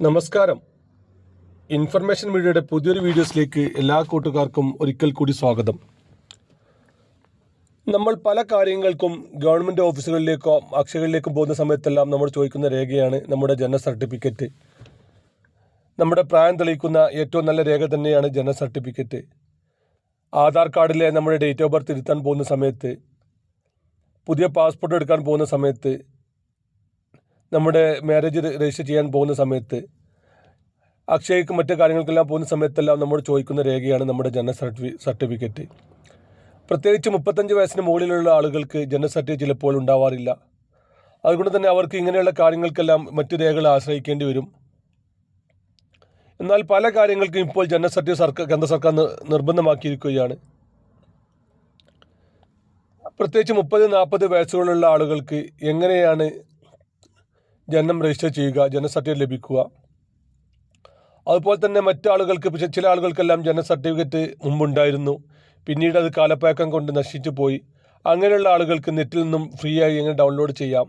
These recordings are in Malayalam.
നമസ്കാരം. ഇൻഫർമേഷൻ മീഡിയയുടെ പുതിയൊരു വീഡിയോസിലേക്ക് എല്ലാ കൂട്ടുകാർക്കും ഒരിക്കൽ കൂടി സ്വാഗതം. നമ്മൾ പല കാര്യങ്ങൾക്കും ഗവൺമെന്റ് ഓഫീസുകളിലേക്കോ അക്ഷയകളിലേക്കും പോകുന്ന സമയത്തെല്ലാം നമ്മൾ ചോദിക്കുന്ന രേഖയാണ് നമ്മുടെ ജനന സർട്ടിഫിക്കറ്റ്. നമ്മുടെ പ്രായം തെളിയിക്കുന്ന ഏറ്റവും നല്ല രേഖ തന്നെയാണ് ജനന സർട്ടിഫിക്കറ്റ്. ആധാർ കാർഡിലെ നമ്മുടെ ഡേറ്റ് ഓഫ് ബർത്ത് ഇരുത്താൻ പോകുന്ന സമയത്ത് പുതിയ പാസ്പോർട്ട് എടുക്കാൻ പോകുന്ന സമയത്ത് നമ്മുടെ മാരേജ് രജിസ്റ്റർ ചെയ്യാൻ പോകുന്ന സമയത്ത് അക്ഷയക്ക് മറ്റു കാര്യങ്ങൾക്കെല്ലാം പോകുന്ന സമയത്തെല്ലാം നമ്മൾ ചോദിക്കുന്ന രേഖയാണ് നമ്മുടെ ജനന സർട്ടിഫി സർട്ടിഫിക്കറ്റ് പ്രത്യേകിച്ച് മുപ്പത്തഞ്ച് വയസ്സിന് മുകളിലുള്ള ആളുകൾക്ക് ജനന സർട്ടിഫിക്കറ്റ് ചിലപ്പോൾ ഉണ്ടാവാറില്ല. അതുകൊണ്ട് തന്നെ അവർക്ക് ഇങ്ങനെയുള്ള കാര്യങ്ങൾക്കെല്ലാം മറ്റു രേഖകളെ ആശ്രയിക്കേണ്ടി വരും. എന്നാൽ പല കാര്യങ്ങൾക്കും ഇപ്പോൾ ജനന സർട്ടിഫിക്കറ്റ് സർക്കാർ കേന്ദ്ര സർക്കാർ നിർബന്ധമാക്കിയിരിക്കുകയാണ്. പ്രത്യേകിച്ച് മുപ്പത് നാൽപ്പത് വയസ്സുകളുള്ള ആളുകൾക്ക് എങ്ങനെയാണ് ജനനം രജിസ്റ്റർ ചെയ്യുക ജനന സർട്ടിഫിക്കറ്റ് ലഭിക്കുക. അതുപോലെ തന്നെ മറ്റു ആളുകൾക്ക് പക്ഷേ ചില ആളുകൾക്കെല്ലാം ജനന സർട്ടിഫിക്കറ്റ് മുമ്പുണ്ടായിരുന്നു. പിന്നീട് അത് കാലപ്പഴക്കം കൊണ്ട് നശിച്ചു പോയി. അങ്ങനെയുള്ള ആളുകൾക്ക് നെറ്റിൽ നിന്നും ഫ്രീ ആയി എങ്ങനെ ഡൗൺലോഡ് ചെയ്യാം?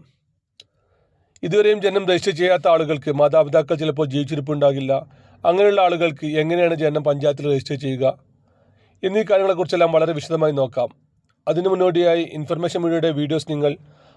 ഇതുവരെയും ജനനം രജിസ്റ്റർ ചെയ്യാത്ത ആളുകൾക്ക് മാതാപിതാക്കൾ ചിലപ്പോൾ ജീവിച്ചിരിപ്പുണ്ടാകില്ല. അങ്ങനെയുള്ള ആളുകൾക്ക് എങ്ങനെയാണ് ജനനം പഞ്ചായത്തിൽ രജിസ്റ്റർ ചെയ്യുക? എന്നീ കാര്യങ്ങളെക്കുറിച്ചെല്ലാം വളരെ വിശദമായി നോക്കാം. അതിനു മുന്നോടിയായി ഇൻഫർമേഷൻ മീഡിയയുടെ വീഡിയോസ് നിങ്ങൾ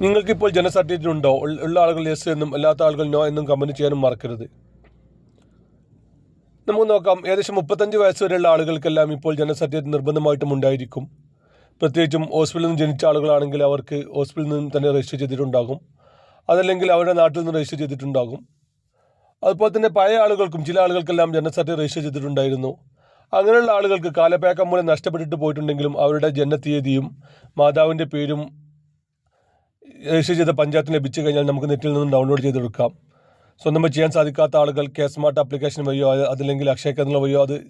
നിങ്ങൾക്കിപ്പോൾ ജന സർട്ടിഫിക്കറ്റ് ഉണ്ടോ ഉള്ള- ആളുകൾ യെസ് എന്നും അല്ലാത്ത ആളുകൾ നോ എന്നും കമന്റ് ചെയ്യാനും മറക്കരുത്. നമുക്ക് നോക്കാം. ഏകദേശം മുപ്പത്തഞ്ച് വയസ്സ് വരെയുള്ള ആളുകൾക്കെല്ലാം ഇപ്പോൾ ജന സർട്ടിഫിക്കറ്റ് നിർബന്ധമായിട്ടും ഉണ്ടായിരിക്കും. പ്രത്യേകിച്ചും ഹോസ്പിറ്റലിൽ നിന്ന് ജനിച്ച ആളുകളാണെങ്കിൽ അവർക്ക് ഹോസ്പിറ്റലിൽ നിന്ന് തന്നെ രജിസ്റ്റർ ചെയ്തിട്ടുണ്ടാകും. അതല്ലെങ്കിൽ അവരുടെ നാട്ടിൽ നിന്ന് രജിസ്റ്റർ ചെയ്തിട്ടുണ്ടാകും. അതുപോലെ തന്നെ പഴയ ആളുകൾക്കും ചില ആളുകൾക്കെല്ലാം ജനന സർട്ടിഫിക്കറ്റ് രജിസ്റ്റർ ചെയ്തിട്ടുണ്ടായിരുന്നു. അങ്ങനെയുള്ള ആളുകൾക്ക് കാലപ്പേക്കം മൂലം നഷ്ടപ്പെട്ടിട്ട് പോയിട്ടുണ്ടെങ്കിലും അവരുടെ ജനനത്തീയതിയും മാതാവിന്റെ പേരും രജിസ്റ്റർ ചെയ്ത പഞ്ചായത്തിന് ലഭിച്ചു കഴിഞ്ഞാൽ നമുക്ക് നെറ്റിൽ നിന്നും ഡൗൺലോഡ് ചെയ്തെടുക്കാം. സ്വന്തമായി ചെയ്യാൻ സാധിക്കാത്ത ആളുകൾ കെ സ്മാർട്ട് ആപ്ലിക്കേഷൻ വഴിയോ അതല്ലെങ്കിൽ അക്ഷയ കേന്ദ്രം വഴിയോ അത്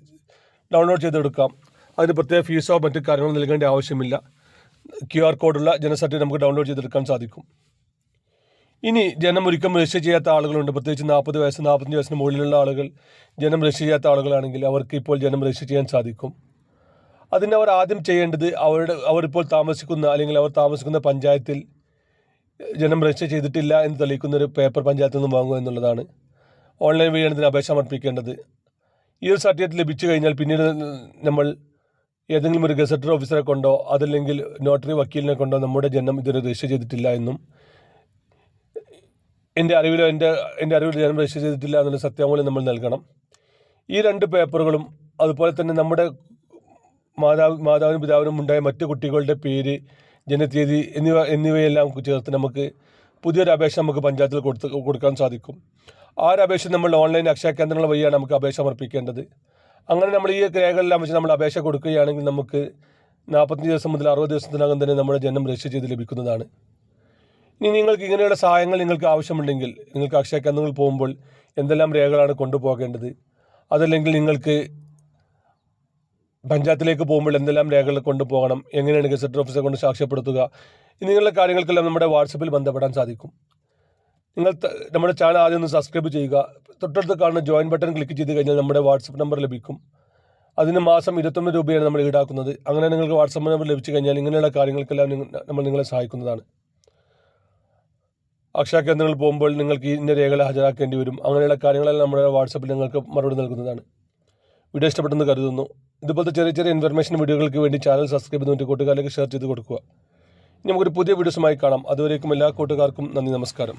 ഡൗൺലോഡ് ചെയ്തെടുക്കാം. അതിന് പ്രത്യേക ഫീസോ മറ്റു കാര്യങ്ങളോ നൽകേണ്ട ആവശ്യമില്ല. ക്യു ആർ കോഡുള്ള ജനസർട്ടിഫിക്കറ്റ് നമുക്ക് ഡൗൺലോഡ് ചെയ്തെടുക്കാൻ സാധിക്കും. ഇനി ജനം ഒരിക്കലും രജിസ്റ്റർ ചെയ്യാത്ത ആളുകളുണ്ട്. പ്രത്യേകിച്ച് നാൽപ്പത് വയസ്സ് നാൽപ്പത്തഞ്ച് വയസ്സിന് മുകളിലുള്ള ആളുകൾ ജനം രജിസ്റ്റർ ചെയ്യാത്ത ആളുകളാണെങ്കിൽ അവർക്ക് ഇപ്പോൾ ജനം രജിസ്റ്റർ ചെയ്യാൻ സാധിക്കും. അതിന് അവർ ആദ്യം ചെയ്യേണ്ടത് അവരുടെ അവരിപ്പോൾ താമസിക്കുന്ന അല്ലെങ്കിൽ അവർ താമസിക്കുന്ന പഞ്ചായത്തിൽ ജനം രജിസ്റ്റർ ചെയ്തിട്ടില്ല എന്ന് തെളിയിക്കുന്ന ഒരു പേപ്പർ പഞ്ചായത്തിൽ നിന്നും വാങ്ങുക എന്നുള്ളതാണ്. ഓൺലൈൻ വഴിയാണ് ഇതിന് അപേക്ഷ സമർപ്പിക്കേണ്ടത്. ഈ ഒരു സർട്ടിഫിക്കറ്റ് ലഭിച്ചു കഴിഞ്ഞാൽ പിന്നീട് നമ്മൾ ഏതെങ്കിലും ഒരു ഗസറ്റർ ഓഫീസറെ കൊണ്ടോ അതല്ലെങ്കിൽ നോട്ടറി വക്കീലിനെ കൊണ്ടോ നമ്മുടെ ജനം ഇതുവരെ രജിസ്റ്റർ ചെയ്തിട്ടില്ല എന്നും എന്റെ അറിവിലോ എന്റെ എന്റെ അറിവിൽ ജനം രജിസ്റ്റർ ചെയ്തിട്ടില്ല എന്നുള്ള സത്യാമൂലം നമ്മൾ നൽകണം. ഈ രണ്ട് പേപ്പറുകളും അതുപോലെ തന്നെ നമ്മുടെ മാതാവ് മാതാവിനും പിതാവിനും ഉണ്ടായ മറ്റു കുട്ടികളുടെ പേര് ജനതീയതി എന്നിവ എന്നിവയെല്ലാം ചേർത്ത് നമുക്ക് പുതിയൊരു അപേക്ഷ നമുക്ക് പഞ്ചായത്തിൽ കൊടുത്ത് കൊടുക്കാൻ സാധിക്കും. ആ ഒരു അപേക്ഷ നമ്മൾ ഓൺലൈൻ അക്ഷയ കേന്ദ്രങ്ങൾ വഴിയാണ് നമുക്ക് അപേക്ഷ സമർപ്പിക്കേണ്ടത്. അങ്ങനെ നമ്മൾ ഈ രേഖകളെല്ലാം വെച്ച് നമ്മൾ അപേക്ഷ കൊടുക്കുകയാണെങ്കിൽ നമുക്ക് നാൽപ്പത്തഞ്ച് ദിവസം മുതൽ അറുപത് ദിവസത്തിനകം തന്നെ നമ്മുടെ ജനം രജിസ്റ്റർ ചെയ്ത് ലഭിക്കുന്നതാണ്. ഇനി നിങ്ങൾക്ക് ഇങ്ങനെയുള്ള സഹായങ്ങൾ നിങ്ങൾക്ക് ആവശ്യമുണ്ടെങ്കിൽ നിങ്ങൾക്ക് അക്ഷയ കേന്ദ്രങ്ങളിൽ പോകുമ്പോൾ എന്തെല്ലാം രേഖകളാണ് കൊണ്ടുപോകേണ്ടത്? അതല്ലെങ്കിൽ നിങ്ങൾക്ക് പഞ്ചായത്തിലേക്ക് പോകുമ്പോൾ എന്തെല്ലാം രേഖകൾ കൊണ്ടുപോകണം എങ്ങനെയാണ് ഗസറ്റർ ഓഫീസറെ കൊണ്ട് സാക്ഷ്യപ്പെടുത്തുക ഇങ്ങനെയുള്ള കാര്യങ്ങൾക്കെല്ലാം നമ്മുടെ വാട്സപ്പിൽ ബന്ധപ്പെടാൻ സാധിക്കും. നിങ്ങൾ നമ്മുടെ ചാനൽ ആദ്യം ഒന്ന് സബ്സ്ക്രൈബ് ചെയ്യുക. തൊട്ടടുത്ത് കാണുന്ന ജോയിൻ ബട്ടൺ ക്ലിക്ക് ചെയ്ത് കഴിഞ്ഞാൽ നമ്മുടെ വാട്സപ്പ് നമ്പർ ലഭിക്കും. അതിന് മാസം ഇരുപത്തൊന്ന് രൂപയാണ് നമ്മൾ ഈടാക്കുന്നത്. അങ്ങനെ നിങ്ങൾക്ക് വാട്സപ്പ് നമ്പർ ലഭിച്ചു കഴിഞ്ഞാൽ ഇങ്ങനെയുള്ള കാര്യങ്ങൾക്കെല്ലാം നമ്മൾ നിങ്ങളെ സഹായിക്കുന്നതാണ്. അക്ഷയ കേന്ദ്രങ്ങളിൽ പോകുമ്പോൾ നിങ്ങൾക്ക് ഇന്ന രേഖകൾ ഹാജരാക്കേണ്ടി വരും. അങ്ങനെയുള്ള കാര്യങ്ങളെല്ലാം നമ്മുടെ വാട്സപ്പിൽ നിങ്ങൾക്ക് മറുപടി നൽകുന്നതാണ്. വീഡിയോ ഇഷ്ടപ്പെട്ടെന്ന് കരുതുന്നു. ഇതുപോലത്തെ ചെറിയ ചെറിയ ഇൻഫർമേഷൻ വീഡിയോകൾക്ക് വേണ്ടി ചാനൽ സബ്സ്ക്രൈബ് ചെയ്ത് കൂട്ടുകാരിലേക്ക് ഷെയർ ചെയ്ത് കൊടുക്കുക. ഇനി നമുക്കൊരു പുതിയ വീഡിയോസുമായി കാണാം. അതുവരേക്കും എല്ലാ കൂട്ടുകാർക്കും നന്ദി നമസ്കാരം.